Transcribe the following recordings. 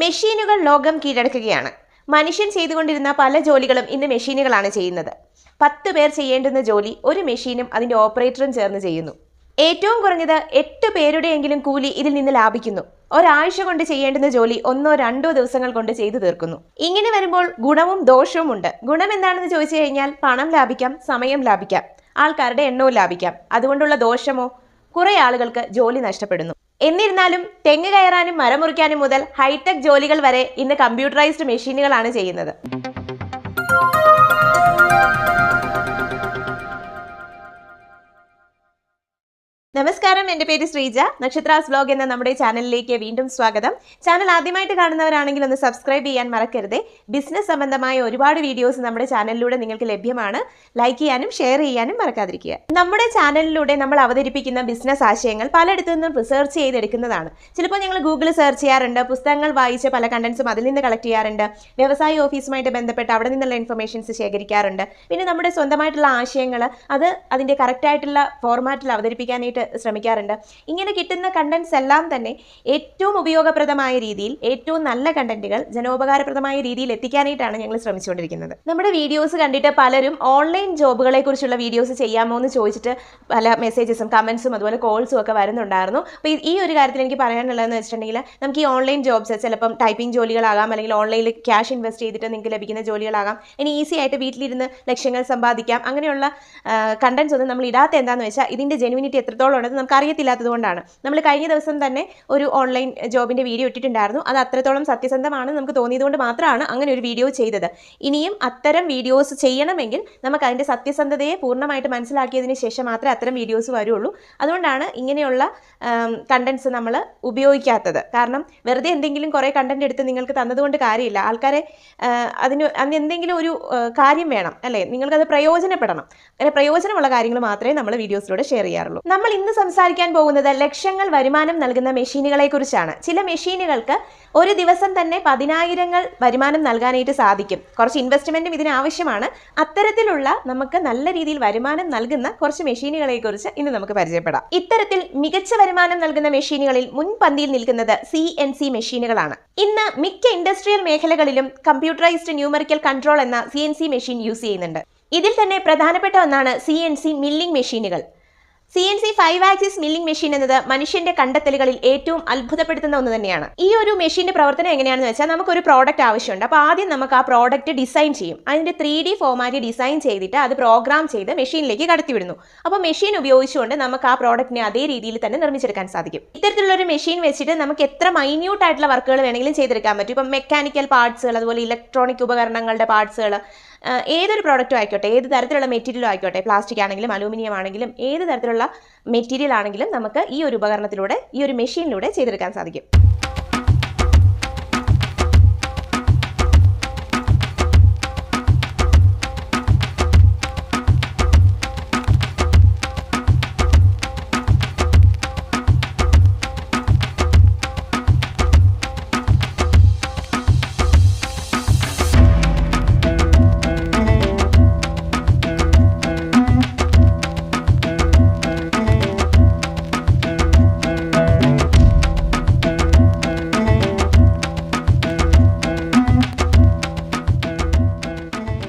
മെഷീനുകൾ ലോകം കീഴടക്കുകയാണ്. മനുഷ്യൻ ചെയ്തുകൊണ്ടിരുന്ന പല ജോലികളും ഇന്ന് മെഷീനുകളാണ് ചെയ്യുന്നത്. പത്ത് പേർ ചെയ്യേണ്ടുന്ന ജോലി ഒരു മെഷീനും അതിന്റെ ഓപ്പറേറ്ററും ചേർന്ന് ചെയ്യുന്നു. ഏറ്റവും കുറഞ്ഞത് എട്ട് പേരുടെയെങ്കിലും കൂലി ഇതിൽ നിന്ന് ലാഭിക്കുന്നു. ഒരാഴ്ച കൊണ്ട് ചെയ്യേണ്ടുന്ന ജോലി ഒന്നോ രണ്ടോ ദിവസങ്ങൾ കൊണ്ട് ചെയ്തു തീർക്കുന്നു. ഇങ്ങനെ വരുമ്പോൾ ഗുണവും ദോഷവും ഉണ്ട്. ഗുണം എന്താണെന്ന് ചോദിച്ചു കഴിഞ്ഞാൽ പണം ലാഭിക്കാം സമയം ലാഭിക്കാം ആൾക്കാരുടെ എണ്ണവും ലാഭിക്കാം. അതുകൊണ്ടുള്ള ദോഷമോ? കുറേ ആളുകൾക്ക് ജോലി നഷ്ടപ്പെടുന്നു. എന്നിരുന്നാലും തെങ്ങ് കയറാനും മരം മുറിക്കാനും മുതൽ ഹൈടെക് ജോലികൾ വരെ ഇന്ന് കമ്പ്യൂട്ടറൈസ്ഡ് മെഷീനുകളാണ് ചെയ്യുന്നത്. നമസ്കാരം എന്റെ പേര് ശ്രീജ. നക്ഷത്രാസ് വ്ലോഗ് എന്ന നമ്മുടെ ചാനലിലേക്ക് വീണ്ടും സ്വാഗതം. ചാനൽ ആദ്യമായിട്ട് കാണുന്നവരാണെങ്കിൽ ഒന്ന് സബ്സ്ക്രൈബ് ചെയ്യാൻ മറക്കരുത്. ബിസിനസ് സംബന്ധമായ ഒരുപാട് വീഡിയോസ് നമ്മുടെ ചാനലിലൂടെ നിങ്ങൾക്ക് ലഭ്യമാണ്. ലൈക്ക് ചെയ്യാനും ഷെയർ ചെയ്യാനും മറക്കാതിരിക്കുക. നമ്മുടെ ചാനലിലൂടെ നമ്മൾ അവതരിപ്പിക്കുന്ന ബിസിനസ് ആശയങ്ങൾ പലയിടത്തു നിന്നും റിസർച്ച് ചെയ്തെടുക്കുന്നതാണ്. ചിലപ്പോൾ ഞങ്ങൾ ഗൂഗിൾ സെർച്ച് ചെയ്യാറുണ്ട് പുസ്തകങ്ങൾ വായിച്ച് പല കണ്ടൻസും അതിൽ നിന്ന് കളക്ട് ചെയ്യാറുണ്ട്. വ്യവസായ ഓഫീസുമായിട്ട് ബന്ധപ്പെട്ട് അവിടെ നിന്നുള്ള ഇൻഫർമേഷൻസ് ശേഖരിക്കാറുണ്ട്. പിന്നെ നമ്മുടെ സ്വന്തമായിട്ടുള്ള ആശയങ്ങൾ അത് അതിന്റെ കറക്റ്റായിട്ടുള്ള ഫോർമാറ്റിൽ അവതരിപ്പിക്കാനായിട്ട് ശ്രമിക്കാറുണ്ട്. ഇങ്ങനെ കിട്ടുന്ന കണ്ടൻസ് എല്ലാം തന്നെ ഏറ്റവും ഉപയോഗപ്രദമായ രീതിയിൽ ഏറ്റവും നല്ല കണ്ടന്റുകൾ ജനോപകാരപ്രദമായ രീതിയിൽ എത്തിക്കാനായിട്ടാണ് ഞങ്ങൾ ശ്രമിച്ചുകൊണ്ടിരിക്കുന്നത്. നമ്മുടെ വീഡിയോസ് കണ്ടിട്ട് പലരും ഓൺലൈൻ ജോബുകളെ കുറിച്ചുള്ള വീഡിയോസ് ചെയ്യാമോ എന്ന് ചോദിച്ചിട്ട് പല മെസ്സേജസും കമൻസും അതുപോലെ കോൾസും ഒക്കെ വരുന്നുണ്ടായിരുന്നു. അപ്പോൾ ഈ ഒരു കാര്യത്തിൽ എനിക്ക് പറയാനുള്ളതെന്ന് വെച്ചിട്ടുണ്ടെങ്കിൽ നമുക്ക് ഈ ഓൺലൈൻ ജോബ്സ് ചിലപ്പം ടൈപ്പിംഗ് ജോലികളാകാം അല്ലെങ്കിൽ ഓൺലൈനിൽ ക്യാഷ് ഇൻവെസ്റ്റ് ചെയ്തിട്ട് നിങ്ങൾക്ക് ലഭിക്കുന്ന ജോലികളാകാം. ഇനി ഈസി ആയിട്ട് വീട്ടിലിരുന്ന് ലക്ഷ്യങ്ങൾ സമ്പാദിക്കാം. അങ്ങനെയുള്ള കണ്ടന്റ്സ് ഒന്നും നമ്മൾ ഇടാത്ത എന്താണെന്ന് വെച്ചാൽ ഇതിന്റെ ജെനുവിനിറ്റി എത്രത്തോളം ഉണ്ടെന്ന് നമുക്ക് അറിയത്തില്ലാത്തത് കൊണ്ടാണ് നമ്മൾ കഴിഞ്ഞ ദിവസം തന്നെ ഒരു ഓൺലൈൻ ജോബിന്റെ വീഡിയോ ഇട്ടിട്ടുണ്ടായിരുന്നു. അത് അത്രത്തോളം സത്യസന്ധമാണ് നമുക്ക് തോന്നിയതുകൊണ്ട് മാത്രമാണ് അങ്ങനെ ഒരു വീഡിയോ ചെയ്തത്. ഇനിയും അത്തരം വീഡിയോസ് ചെയ്യണമെങ്കിൽ നമുക്ക് അതിന്റെ സത്യസന്ധതയെ പൂർണമായിട്ട് മനസ്സിലാക്കിയതിന് ശേഷം മാത്രമേ അത്തരം വീഡിയോസ് വരുള്ളൂ. അതുകൊണ്ടാണ് ഇങ്ങനെയുള്ള കണ്ടൻസ് നമ്മൾ ഉപയോഗിക്കാത്തത്. കാരണം വെറുതെ എന്തെങ്കിലും കുറേ കണ്ടന്റ് എടുത്ത് നിങ്ങൾക്ക് തന്നതുകൊണ്ട് കാര്യമില്ല. ആൾക്കാരെ അതിന് അതിന് എന്തെങ്കിലും ഒരു കാര്യം വേണം അല്ലേ? നിങ്ങൾക്കത് പ്രയോജനപ്പെടണം. അങ്ങനെ പ്രയോജനമുള്ള കാര്യങ്ങൾ മാത്രമേ നമ്മൾ വീഡിയോസിലൂടെ ഷെയർ ചെയ്യാറുള്ളൂ. നമ്മൾ ഇന്ന് സംസാരിക്കാൻ പോകുന്നത് ലക്ഷങ്ങൾ വരുമാനം നൽകുന്ന മെഷീനുകളെ കുറിച്ചാണ് ചില മെഷീനുകൾക്ക് ഒരു ദിവസം തന്നെ പതിനായിരങ്ങൾ വരുമാനം നൽകാനായിട്ട് സാധിക്കും. കുറച്ച് ഇൻവെസ്റ്റ്മെന്റും ഇതിന് ആവശ്യമാണ് അത്തരത്തിലുള്ള നമുക്ക് നല്ല രീതിയിൽ വരുമാനം നൽകുന്ന കുറച്ച് മെഷീനുകളെ കുറിച്ച് ഇന്ന് നമുക്ക് പരിചയപ്പെടാം. ഇത്തരത്തിൽ മികച്ച വരുമാനം നൽകുന്ന മെഷീനുകളിൽ മുൻപന്തിയിൽ നിൽക്കുന്നത് സി എൻ സി മെഷീനുകളാണ്. ഇന്ന് മിക്ക ഇൻഡസ്ട്രിയൽ മേഖലകളിലും കമ്പ്യൂട്ടറൈസ്ഡ് ന്യൂമറിക്കൽ കൺട്രോൾ എന്ന C N C machine use ചെയ്യുന്നുണ്ട്. ഇതിൽ തന്നെ പ്രധാനപ്പെട്ട ഒന്നാണ് സി എൻ സി മില്ലിംഗ് മെഷീനുകൾ C N C five axis milling machine എന്നത് മനുഷ്യന്റെ കണ്ടെത്തലുകളിൽ ഏറ്റവും അത്ഭുതപ്പെടുത്തുന്ന ഒന്ന് തന്നെയാണ്. ഈ ഒരു മെഷീന്റെ പ്രവർത്തനം എങ്ങനെയാണെന്ന് വെച്ചാൽ നമുക്ക് ഒരു പ്രോഡക്റ്റ് ആവശ്യമുണ്ട്. അപ്പോൾ ആദ്യം നമുക്ക് ആ പ്രോഡക്റ്റ് ഡിസൈൻ ചെയ്യും. അതിന്റെ ത്രീ ഡി ഫോമാറ്റ് ഡിസൈൻ ചെയ്തിട്ട് അത് പ്രോഗ്രാം ചെയ്ത് മെഷീനിലേക്ക് കടത്തിവിടുന്നു. അപ്പോൾ മെഷീൻ ഉപയോഗിച്ചുകൊണ്ട് നമുക്ക് ആ പ്രോഡക്റ്റിനെ അതേ രീതിയിൽ തന്നെ നിർമ്മിച്ചെടുക്കാൻ സാധിക്കും. ഇത്തരത്തിലുള്ള ഒരു മെഷീൻ വെച്ചിട്ട് നമുക്ക് എത്ര മൈന്യൂട്ട് ആയിട്ടുള്ള വർക്കുകൾ വേണമെങ്കിലും ചെയ്തെടുക്കാൻ പറ്റും. ഇപ്പം മെക്കാനിക്കൽ പാർട്സുകൾ അതുപോലെ ഇലക്ട്രോണിക് ഉപകരണങ്ങളുടെ പാർട്സുകൾ ഏതൊരു പ്രോഡക്റ്റും ആയിക്കോട്ടെ ഏത് തരത്തിലുള്ള മെറ്റീരിയലും ആയിക്കോട്ടെ പ്ലാസ്റ്റിക് ആണെങ്കിലും അലൂമിനിയം ആണെങ്കിലും ഏത് തരത്തിലുള്ള മെറ്റീരിയൽ ആണെങ്കിലും നമുക്ക് ഈ ഒരു ഉപകരണത്തിലൂടെ ഈ ഒരു മെഷീനിലൂടെ ചെയ്തെടുക്കാൻ സാധിക്കും.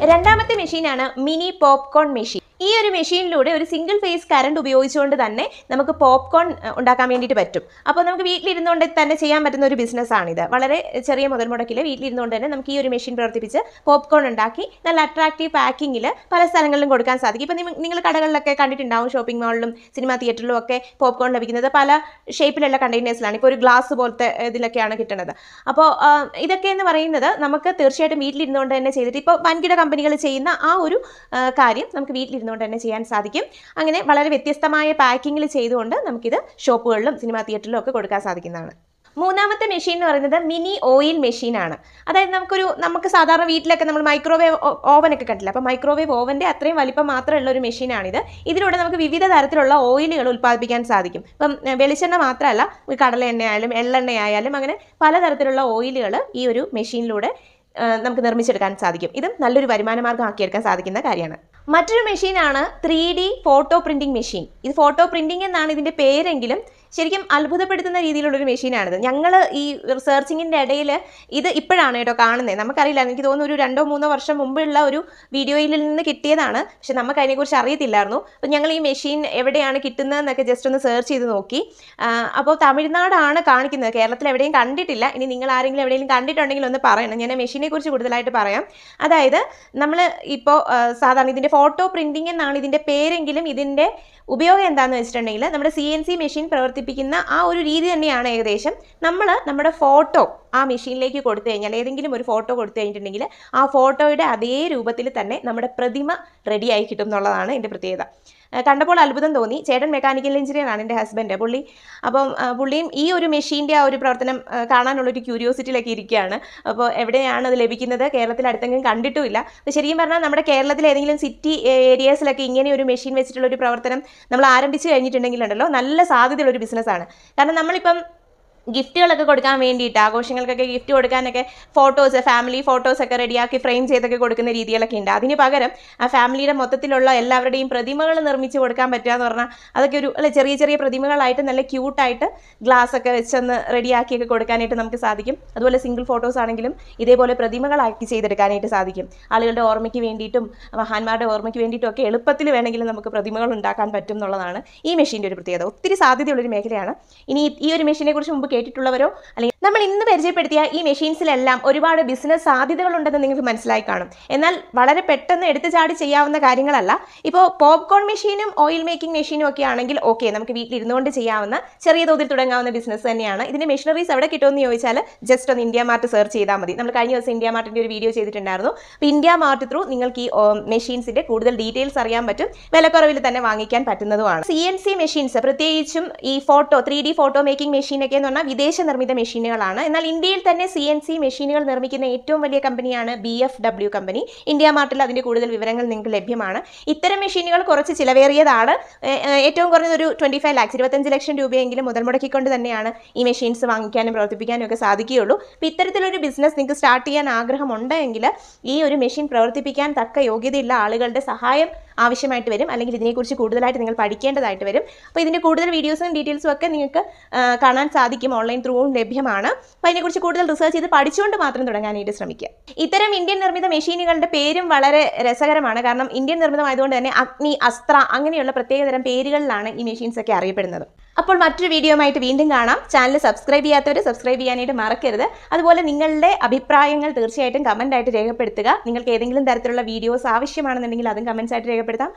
രണ്ടാമത്തെ മെഷീനാണ് മിനി പോപ്കോൺ മെഷീൻ. ഈ ഒരു മെഷീനിലൂടെ ഒരു സിംഗിൾ ഫേസ് കറണ്ട് ഉപയോഗിച്ചുകൊണ്ട് തന്നെ നമുക്ക് പോപ്കോൺ ഉണ്ടാക്കാൻ വേണ്ടിയിട്ട് പറ്റും. അപ്പോൾ നമുക്ക് വീട്ടിലിരുന്നുകൊണ്ട് തന്നെ ചെയ്യാൻ പറ്റുന്ന ഒരു ബിസിനസ്സാണിത് വളരെ ചെറിയ മുതൽ മുടക്കിൽ വീട്ടിലിരുന്നുകൊണ്ട് തന്നെ നമുക്ക് ഈ ഒരു മെഷീൻ പ്രവർത്തിപ്പിച്ച് പോപ്കോൺ ഉണ്ടാക്കി നല്ല അട്രാക്റ്റീവ് പാക്കിങ്ങിൽ പല സ്ഥലങ്ങളിലും കൊടുക്കാൻ സാധിക്കും. ഇപ്പം നിങ്ങൾ കടകളിലൊക്കെ കണ്ടിട്ടുണ്ടാവും ഷോപ്പിംഗ് മാളിലും സിനിമാ തിയേറ്ററിലും ഒക്കെ പോപ്കോൺ ലഭിക്കുന്നത് പല ഷേപ്പിലുള്ള കണ്ടെയ്നേഴ്സിലാണ് ഇപ്പോൾ ഒരു ഗ്ലാസ് പോലത്തെ ഇതിലൊക്കെയാണ് കിട്ടുന്നത്. അപ്പോൾ ഇതൊക്കെ എന്ന് പറയുന്നത് നമുക്ക് തീർച്ചയായിട്ടും വീട്ടിലിരുന്നുകൊണ്ട് തന്നെ ചെയ്തിട്ട് ഇപ്പോൾ വൻകിട കമ്പനികൾ ചെയ്യുന്ന ആ ഒരു കാര്യം നമുക്ക് വീട്ടിലിരുന്നുകൊണ്ട് തന്നെ ചെയ്യാൻ സാധിക്കും. അങ്ങനെ വളരെ വ്യത്യസ്തമായ പാക്കിങ്ങിൽ ചെയ്തുകൊണ്ട് നമുക്കിത് ഷോപ്പുകളിലും സിനിമാ തിയേറ്ററിലും ഒക്കെ കൊടുക്കാൻ സാധിക്കുന്നതാണ്. മൂന്നാമത്തെ മെഷീൻ എന്ന് പറയുന്നത് മിനി ഓയിൽ മെഷീനാണ് അതായത് നമുക്കൊരു നമുക്ക് സാധാരണ വീട്ടിലൊക്കെ നമ്മൾ മൈക്രോവേവ് ഓവനൊക്കെ കണ്ടില്ല അപ്പോൾ മൈക്രോവേവ് ഓവന്റെ അത്രയും വലിപ്പം മാത്രമുള്ള ഒരു മെഷീനാണിത് ഇതിലൂടെ നമുക്ക് വിവിധ തരത്തിലുള്ള ഓയിലുകൾ ഉൽപ്പാദിപ്പിക്കാൻ സാധിക്കും. ഇപ്പം വെളിച്ചെണ്ണ മാത്രമല്ല കടലെണ്ണ ആയാലും അങ്ങനെ പലതരത്തിലുള്ള ഓയിലുകൾ ഈ ഒരു മെഷീനിലൂടെ നമുക്ക് നിർമ്മിച്ചെടുക്കാൻ സാധിക്കും. ഇതും നല്ലൊരു വരുമാന മാർഗമാക്കിയെടുക്കാൻ സാധിക്കുന്ന കാര്യമാണ്. മറ്റൊരു മെഷീനാണ് three D photo printing machine ഇത് ഫോട്ടോ പ്രിന്റിംഗ് എന്നാണ് ഇതിന്റെ പേരെങ്കിലും ശരിക്കും അത്ഭുതപ്പെടുത്തുന്ന രീതിയിലുള്ളൊരു മെഷീനാണിത്. ഞങ്ങൾ ഈ റിസർച്ചിങ്ങിന്റെ ഇടയിൽ ഇത് ഇപ്പോഴാണ് കേട്ടോ കാണുന്നത് നമുക്കറിയില്ല എനിക്ക് തോന്നുന്നു ഒരു രണ്ടോ മൂന്നോ വർഷം മുമ്പുള്ള ഒരു വീഡിയോയിൽ നിന്ന് കിട്ടിയതാണ്. പക്ഷെ നമുക്ക് അതിനെക്കുറിച്ച് അറിയത്തില്ലായിരുന്നു. അപ്പോൾ ഞങ്ങൾ ഈ മെഷീൻ എവിടെയാണ് കിട്ടുന്നതെന്നൊക്കെ ജസ്റ്റ് ഒന്ന് സെർച്ച് ചെയ്ത് നോക്കി. അപ്പോൾ തമിഴ്നാടാണ് കാണിക്കുന്നത്. കേരളത്തിൽ എവിടെയും കണ്ടിട്ടില്ല. ഇനി നിങ്ങൾ ആരെങ്കിലും എവിടെയെങ്കിലും കണ്ടിട്ടുണ്ടെങ്കിൽ ഒന്ന് പറയണം. ഞാൻ മെഷീനെ കുറിച്ച് കൂടുതലായിട്ട് പറയാം. അതായത് നമ്മൾ ഇപ്പോൾ സാധാരണ ഇതിന്റെ ഫോട്ടോ പ്രിന്റിംഗ് എന്നാണ് ഇതിന്റെ പേരെങ്കിലും ഇതിന്റെ ഉപയോഗം എന്താണെന്ന് വെച്ചിട്ടുണ്ടെങ്കിൽ നമ്മുടെ സി എൻ സി മെഷീൻ പ്രവർത്തിപ്പിക്കുന്ന ആ ഒരു രീതി തന്നെയാണ് ഏകദേശം. നമ്മൾ നമ്മുടെ ഫോട്ടോ ആ മെഷീനിലേക്ക് കൊടുത്തു കഴിഞ്ഞാൽ ഏതെങ്കിലും ഒരു ഫോട്ടോ കൊടുത്തു കഴിഞ്ഞിട്ടുണ്ടെങ്കിൽ ആ ഫോട്ടോയുടെ അതേ രൂപത്തിൽ തന്നെ നമ്മുടെ പ്രതിമ റെഡിയായി കിട്ടും എന്നുള്ളതാണ് എന്റെ പ്രത്യേകത. കണ്ടപ്പോൾ അത്ഭുതം തോന്നി. ചേട്ടൻ മെക്കാനിക്കൽ എഞ്ചിനീയറാണ് എന്റെ ഹസ്ബൻഡ് പുള്ളി അപ്പം പുള്ളിയും ഈ ഒരു മെഷീന്റെ ആ ഒരു പ്രവർത്തനം കാണാനുള്ളൊരു ക്യൂരിയോസിറ്റിയിലൊക്കെ ഇരിക്കുകയാണ്. അപ്പോൾ എവിടെയാണ് അത് ലഭിക്കുന്നത്? കേരളത്തിൽ അടുത്തെങ്കിലും കണ്ടിട്ടുമില്ല. ശരിക്കും പറഞ്ഞാൽ നമ്മുടെ കേരളത്തിൽ ഏതെങ്കിലും സിറ്റി ഏരിയാസിലൊക്കെ ഇങ്ങനെ ഒരു മെഷീൻ വെച്ചിട്ടുള്ള ഒരു പ്രവർത്തനം നമ്മൾ ആരംഭിച്ച് കഴിഞ്ഞിട്ടുണ്ടെങ്കിലുണ്ടല്ലോ നല്ല സാധ്യതയുള്ള ഒരു ബിസിനസ്സാണ് കാരണം നമ്മളിപ്പം ഗിഫ്റ്റുകളൊക്കെ കൊടുക്കാൻ വേണ്ടിയിട്ട് ആഘോഷങ്ങൾക്കൊക്കെ ഗിഫ്റ്റ് കൊടുക്കാനൊക്കെ ഫോട്ടോസ് ഫാമിലി ഫോട്ടോസൊക്കെ റെഡിയാക്കി ഫ്രെയിം ചെയ്തൊക്കെ കൊടുക്കുന്ന രീതികളൊക്കെ ഉണ്ട്. അതിന് പകരം ആ ഫാമിലിയുടെ മൊത്തത്തിലുള്ള എല്ലാവരുടെയും പ്രതിമകൾ നിർമ്മിച്ച് കൊടുക്കാൻ പറ്റുക എന്ന് പറഞ്ഞാൽ അതൊക്കെ ഒരു അല്ലെ ചെറിയ ചെറിയ പ്രതിമകളായിട്ട് നല്ല ക്യൂട്ടായിട്ട് ഗ്ലാസ് ഒക്കെ വെച്ചൊന്ന് റെഡിയാക്കിയൊക്കെ കൊടുക്കാനായിട്ട് നമുക്ക് സാധിക്കും. അതുപോലെ സിംഗിൾ ഫോട്ടോസ് ആണെങ്കിലും ഇതേപോലെ പ്രതിമകളാക്കി ചെയ്തെടുക്കാനായിട്ട് സാധിക്കും. ആളുകളുടെ ഓർമ്മയ്ക്ക് വേണ്ടിയിട്ടും മഹാന്മാരുടെ ഓർമ്മയ്ക്ക് വേണ്ടിയിട്ടും ഒക്കെ എളുപ്പത്തിൽ വേണമെങ്കിലും നമുക്ക് പ്രതിമകൾ ഉണ്ടാക്കാൻ പറ്റും എന്നുള്ളതാണ് ഈ മെഷീന്റെ ഒരു പ്രത്യേകത. ഒത്തിരി സാധ്യതയുള്ളൊരു മേഖലയാണ്. ഇനി ഈ ഒരു മെഷീനെ കുറിച്ച് മുമ്പ് കേട്ടിട്ടുള്ളവരോ അല്ലെങ്കിൽ നമ്മൾ ഇന്ന് പരിചയപ്പെടുത്തിയ ഈ മെഷീൻസിലെല്ലാം ഒരുപാട് ബിസിനസ് സാധ്യതകളുണ്ടെന്ന് നിങ്ങൾക്ക് മനസ്സിലായി കാണും. എന്നാൽ വളരെ പെട്ടെന്ന് എടുത്തു ചാടി ചെയ്യാവുന്ന കാര്യങ്ങളല്ല. ഇപ്പോൾ പോപ്കോൺ മെഷീനും ഓയിൽ മേക്കിംഗ് മെഷീനും ഒക്കെ ആണെങ്കിൽ ഓക്കെ നമുക്ക് വീട്ടിൽ ഇരുന്നുകൊണ്ട് ചെയ്യാവുന്ന ചെറിയ തോതിൽ തുടങ്ങാവുന്ന ബിസിനസ് തന്നെയാണ്. ഇതിന്റെ മെഷീനറീസ് എവിടെ കിട്ടുമെന്ന് ചോദിച്ചാൽ ജസ്റ്റ് ഒന്ന് ഇന്ത്യ മാർട്ട് സെർച്ച് ചെയ്താൽ മതി. നമ്മൾ കഴിഞ്ഞ ദിവസം ഇന്ത്യ മാർട്ടിന്റെ ഒരു വീഡിയോ ചെയ്തിട്ടുണ്ടായിരുന്നു. അപ്പോൾ ഇന്ത്യ മാർട്ട് ത്രൂ നിങ്ങൾക്ക് ഈ മെഷീൻസിന്റെ കൂടുതൽ ഡീറ്റെയിൽസ് അറിയാൻ പറ്റും. വിലക്കുറവിൽ തന്നെ വാങ്ങിക്കാൻ പറ്റുന്നതുമാണ്. സി എൻ സി മെഷീൻസ് പ്രത്യേകിച്ചും ഈ photo three D photo making മെഷീനൊക്കെ എന്ന് പറഞ്ഞാൽ വിദേശ നിർമ്മിത മെഷീനുകളാണ് എന്നാൽ ഇന്ത്യയിൽ തന്നെ സി എൻ സി മെഷീനുകൾ നിർമ്മിക്കുന്ന ഏറ്റവും വലിയ കമ്പനിയാണ് B F W company. India മാർട്ടിൽ അതിന്റെ കൂടുതൽ വിവരങ്ങൾ നിങ്ങൾക്ക് ലഭ്യമാണ്. ഇത്തരം മെഷീനുകൾ കുറച്ച് ചിലവേറിയതാണ്. ഏറ്റവും കുറഞ്ഞത് ഒരു ട്വന്റി ഫൈവ് ലാക്സ് ഇരുപത്തഞ്ച് ലക്ഷം രൂപയെങ്കിലും മുതൽ മുടക്കിക്കൊണ്ട് തന്നെയാണ് ഈ മെഷീൻസ് വാങ്ങിക്കാനും പ്രവർത്തിപ്പിക്കാനും ഒക്കെ സാധിക്കുകയുള്ളൂ. അപ്പോൾ ഇത്തരത്തിലൊരു ബിസിനസ് നിങ്ങൾക്ക് സ്റ്റാർട്ട് ചെയ്യാൻ ആഗ്രഹമുണ്ടെങ്കിൽ ഈ ഒരു മെഷീൻ പ്രവർത്തിപ്പിക്കാൻ തക്ക യോഗ്യതയുള്ള ആളുകളുടെ സഹായം ആവശ്യമായിട്ട് വരും അല്ലെങ്കിൽ ഇതിനെക്കുറിച്ച് കൂടുതലായിട്ട് നിങ്ങൾ പഠിക്കേണ്ടതായിട്ട് വരും. അപ്പോൾ ഇതിന്റെ കൂടുതൽ വീഡിയോസും ഡീറ്റെയിൽസും ഒക്കെ നിങ്ങൾക്ക് കാണാൻ സാധിക്കും ഓൺലൈൻ ത്രൂവും ലഭ്യമാണ്. അപ്പോൾ അതിനെക്കുറിച്ച് കൂടുതൽ റിസർച്ച് ചെയ്ത് പഠിച്ചുകൊണ്ട് മാത്രം തുടങ്ങാനായിട്ട് ശ്രമിക്കുക. ഇത്തരം ഇന്ത്യൻ നിർമ്മിത മെഷീനുകളുടെ പേരും വളരെ രസകരമാണ്. കാരണം ഇന്ത്യൻ നിർമ്മിതമായതുകൊണ്ട് തന്നെ അഗ്നി അസ്ത്ര അങ്ങനെയുള്ള പ്രത്യേകതരം പേരുകളിലാണ് ഈ മെഷീൻസ് ഒക്കെ അറിയപ്പെടുന്നത്. അപ്പോൾ മറ്റൊരു വീഡിയോയുമായിട്ട് വീണ്ടും കാണാം. ചാനൽ സബ്സ്ക്രൈബ് ചെയ്യാത്തവർ സബ്സ്ക്രൈബ് ചെയ്യാനായിട്ട് മറക്കരുത്. അതുപോലെ നിങ്ങളുടെ അഭിപ്രായങ്ങൾ തീർച്ചയായിട്ടും കമന്റായിട്ട് രേഖപ്പെടുത്തുക. നിങ്ങൾക്ക് ഏതെങ്കിലും തരത്തിലുള്ള വീഡിയോസ് ആവശ്യമാണെന്നുണ്ടെങ്കിൽ അതും കമൻസ് ആയിട്ട് രേഖപ്പെടുത്താം.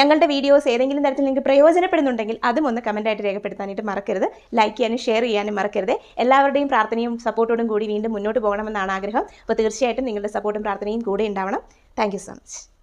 ഞങ്ങളുടെ വീഡിയോസ് ഏതെങ്കിലും തരത്തിൽ നിങ്ങൾക്ക് പ്രയോജനപ്പെടുന്നുണ്ടെങ്കിൽ അതും ഒന്ന് കമന്റായിട്ട് രേഖപ്പെടുത്താനായിട്ട് മറക്കരുത്. ലൈക്ക് ചെയ്യാനും ഷെയർ ചെയ്യാനും മറക്കരുത്. എല്ലാവരുടെയും പ്രാർത്ഥനയും സപ്പോർട്ടോടും കൂടി വീണ്ടും മുന്നോട്ട് പോകണമെന്നാണ് ആഗ്രഹം. അപ്പോൾ തീർച്ചയായിട്ടും നിങ്ങളുടെ സപ്പോർട്ടും പ്രാർത്ഥനയും കൂടെ ഉണ്ടാവണം. Thank so much